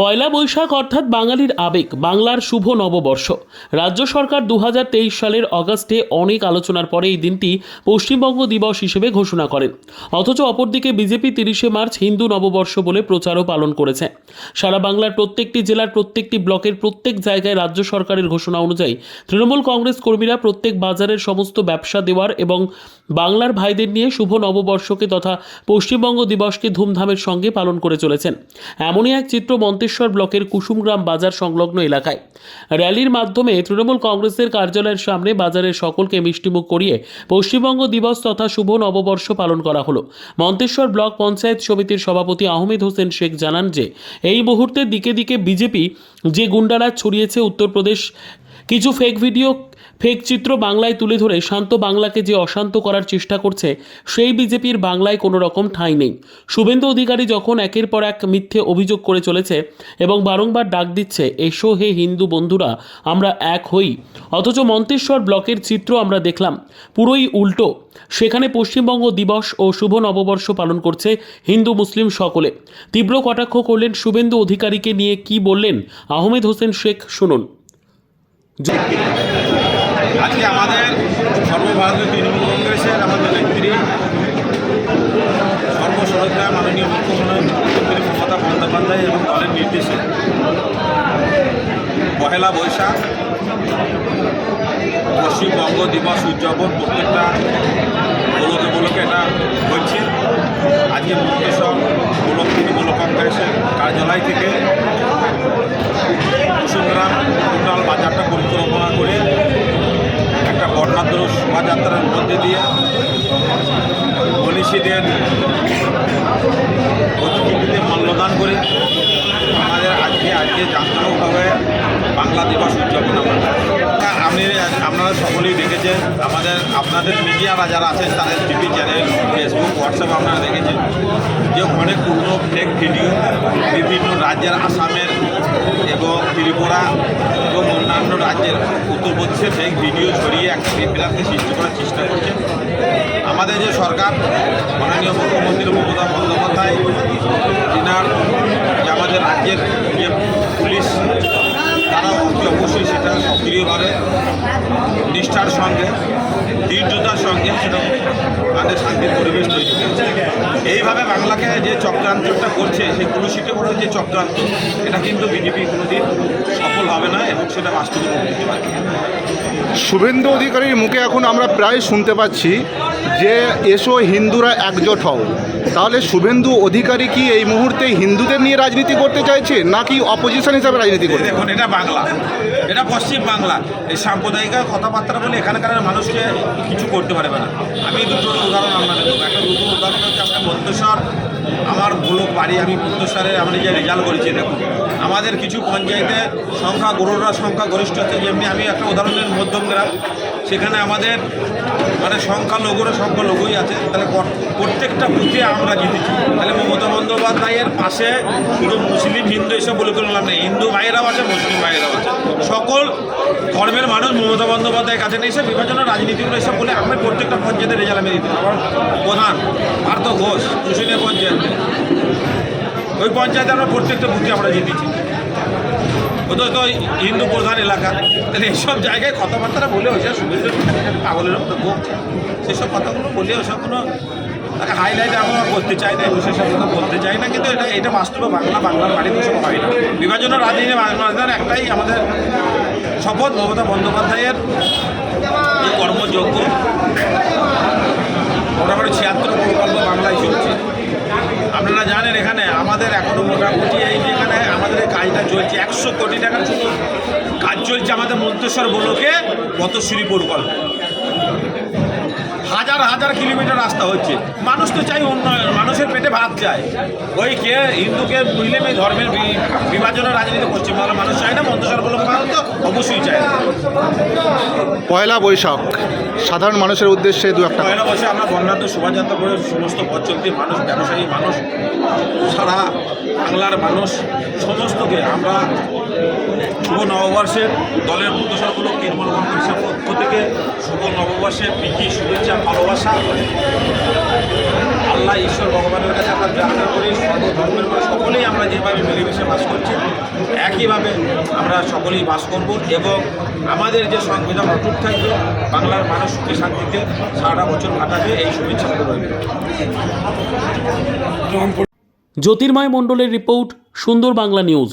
পয়লা বৈশাখ অর্থাৎ বাঙালির আবেগ, বাংলার শুভ নববর্ষ। রাজ্য সরকার দু হাজার তেইশ সালের অগাস্টে অনেক আলোচনার পরে এই দিনটি পশ্চিমবঙ্গ দিবস হিসেবে ঘোষণা করেন। অথচ অপরদিকে বিজেপি তিরিশে মার্চ হিন্দু নববর্ষ বলে প্রচারও পালন করেছে। সারা বাংলার প্রত্যেকটি জেলার প্রত্যেকটি ব্লকের প্রত্যেক জায়গায় রাজ্য সরকারের ঘোষণা অনুযায়ী তৃণমূল কংগ্রেস কর্মীরা প্রত্যেক বাজারের সমস্ত ব্যবসা দেওয়ার এবং বাংলার ভাইদের নিয়ে শুভ নববর্ষকে তথা পশ্চিমবঙ্গ দিবসকে ধুমধামের সঙ্গে পালন করে চলেছেন। এমনই এক চিত্র মন্তেশ্বর ব্লকের কুসুমগ্রাম বাজার সংলগ্ন এলাকায়। র্যালির মাধ্যমে তৃণমূল কংগ্রেসের কার্যালয়ের সামনে বাজারের সকলকে মিষ্টিমুখ করিয়ে পশ্চিমবঙ্গ দিবস তথা শুভ নববর্ষ পালন করা হলো। মন্তেশ্বর ব্লক পঞ্চায়েত সমিতির সভাপতি আহমেদ হোসেন শেখ জানান যে, এই মুহূর্তে দিকে দিকে বিজেপি যে গুন্ডারা ছড়িয়েছে উত্তরপ্রদেশ, কিছু ফেক ভিডিও ফেক চিত্র বাংলায় তুলে ধরে শান্ত বাংলাকে যে অশান্ত করার চেষ্টা করছে, সেই বিজেপির বাংলায় কোনো রকম ঠাঁই নেই। শুভেন্দু অধিকারী যখন একের পর এক মিথ্যে অভিযোগ করে চলেছে এবং বারংবার ডাক দিচ্ছে, এসো হে হিন্দু বন্ধুরা, আমরা এক হই। অথচ মন্তেশ্বর ব্লকের চিত্র আমরা দেখলাম, পুরোই উল্টো। সেখানে পশ্চিমবঙ্গ দিবস ও শুভ নববর্ষ পালন করছে হিন্দু মুসলিম সকলে। তীব্র কটাক্ষ করলেন শুভেন্দু অধিকারীকে নিয়ে কি বললেন? আহমেদ হোসেন শেখ, শুনুন। আজকে আমাদের সর্বভারতীয় তৃণমূল কংগ্রেসের আমাদের নেত্রী সর্বশ্রদ্ধা মাননীয় মুখ্যমন্ত্রী মমতা বন্দ্যোপাধ্যায় এবং দলের নির্দেশে। পহেলা বৈশাখ পশ্চিমবঙ্গ দিবস উদযাপন প্রত্যেকটা ব্লকে ব্লকে এটা হচ্ছে। আজকে মুক্তেশ্বর ব্লক তৃণমূল কংগ্রেসের কার্যালয় থেকে কুসুমগ্রাম টোটাল বাজারটা পরিকল্পনা করে একটা শোভাযাত্রার মধ্যে দিয়ে মনীষীদের প্রতিকৃতিতে মাল্যদান করে আমাদের আজকে আজকে জাঁকজমকভাবে বাংলা দিবস উদযাপন আমরা আপনি আপনারা সকলেই দেখেছেন, আমাদের, আপনাদের মিডিয়ারা যারা আছেন, তাদের টিভি চ্যানেল ফেসবুক হোয়াটসঅ্যাপ আপনারা দেখেছেন যে অনেক পুরনো ফেক ভিডিও বিভিন্ন রাজ্যের আসামের এবং ত্রিপুরা এবং অন্যান্য রাজ্যের উত্তরপ্রদেশে ফেক ভিডিও ছড়িয়ে একটা বিভ্রান্তি সৃষ্টি করার চেষ্টা করছে। আমাদের যে সরকার, মাননীয় মুখ্যমন্ত্রী মমতা বন্দ্যোপাধ্যায় তিনার যে আমাদের রাজ্যের যে পুলিশ, তারা অবশ্যই সেটা সক্রিয়ভাবে নিষ্ঠার সঙ্গে দৃঢ়তার সঙ্গে সেটা তাদের শান্তির পরিবেশ তৈরি করেছে এইভাবে বাংলাকে যে চক্রান্তটা করছে, সেই কুলুষিত করার যে চক্রান্ত, এটা কিন্তু বিজেপি কোনোদিন দিতে পারে শুভেন্দু অধিকারীর মুখে এখন আমরা প্রায় শুনতে পাচ্ছি যে এসো হিন্দুরা একজোট হও। তাহলে শুভেন্দু অধিকারী কি এই মুহূর্তে হিন্দুদের নিয়ে রাজনীতি করতে চাইছে নাকি অপোজিশন হিসাবে রাজনীতি করতে দেখুন এটা বাংলা। এটা পশ্চিম বাংলা। এই সাম্প্রদায়িক কথাবার্তা বলে এখানকার মানুষকে কিছু করতে পারবে না। আমি দুটো উদাহরণ আপনাদের উদাহরণ হচ্ছে আমার ব্লক বাড়ি, আমি মন্তেশ্বরে আমি যে রেজাল্ট করেছি, দেখুন। আমাদের কিছু পঞ্চায়েতে সংখ্যা গরুরা সংখ্যা গরিষ্ঠ হচ্ছে, যেমনি আমি একটা উদাহরণের মধ্যম গ্রাম। সেখানে আমাদের মানে সংখ্যা লঘুরা সংখ্যা লঘুই আছে। তাহলে প্রত্যেকটা বুথে আমরা জিতেছি। তাহলে মমতা বন্দ্যোপাধ্যায়ের পাশে শুধু মুসলিম, হিন্দু এসব বলে লাভ নেই। হিন্দু ভাইয়েরাও আছে, মুসলিম ভাইয়েরাও আছে। সকল ধর্মের মানুষ মমতা বন্দ্যোপাধ্যায়ের কাছে নেই, সে বিভাজনের রাজনীতিগুলো এসব বলে আমি প্রত্যেকটা পঞ্চায়েতের রেজাল্ট আমি দিতে আমার প্রধান পার্থ ঘোষ কুশিনের পঞ্চায়েত। ওই পঞ্চায়েতে আমরা প্রত্যেকটা বুথে আমরা জিতেছি। ওদের তো হিন্দু প্রধান এলাকা। তাহলে এইসব জায়গায় কথাবার্তা বলে ওইসব শুভেন্দু পাগলের মতো বকছে সেসব কথাগুলো বলে ওসব কোনো তাকে হাইলাইট আমরা করতে চাই না এবং সেসব কথা বলতে চাই না, কিন্তু এটা এটা বাস্তবে বাংলা, বাংলার বাড়িতে সব হয় না। বিভাজনের রাজনীতি বাংলার একটাই আমাদের শপথ মমতা বন্দ্যোপাধ্যায়ের কর্মযোগ্য। মোটামুটি ছিয়াত্তর প্রকল্প বাংলায় চলছে। আপনারা জানেন এখানে আমাদের এখনও মোটামুটি এই যেখানে আমাদের কাজটা চলছে। একশো কোটি টাকার কাজ চলছে আমাদের মন্তেশ্বর বলকে পথশ্রী প্রকল্প হাজার হাজার কিলোমিটার রাস্তা হচ্ছে। মানুষ তো চাই উন্নয়ন মানুষের পেটে ভাত চায় ওই কে হিন্দুকে মুসলিম এই ধর্মের বিভাজনের রাজনীতি বাংলা মানুষ চায় না মন্ত্র মানুষ তো অবশ্যই চায় পয়লা বৈশাখ সাধারণ মানুষের উদ্দেশ্যে দু একটা পয়লা বৈশাখ আমরা বন্যান্ত শোভাযাত্রা করে সমস্ত পথ চলতি মানুষ ব্যবসায়ী মানুষ সারা বাংলার মানুষ সমস্তকে আমরা শুভ নববর্ষের দলের মধ্যসরগুলো তৃণমূল কংগ্রেসের পক্ষ থেকে শুভ নববর্ষের প্রীতি, শুভেচ্ছা, ভালোবাসা। আল্লাহ ঈশ্বর ভগবানের কাছে আমরা প্রার্থনা করি, সর্বধর্মের মানুষ সকলেই আমরা যেভাবে মিলেমিশে বাস করছি, একইভাবে আমরা সকলেই বাস করব এবং আমাদের যে সংবিধান অটুট থাকবে, বাংলার মানুষ সুখে শান্তিতে সারা বছর কাটাবে, এই শুভেচ্ছা রইবে জ্যোতির্ময় মণ্ডলের রিপোর্ট সুন্দর বাংলা নিউজ।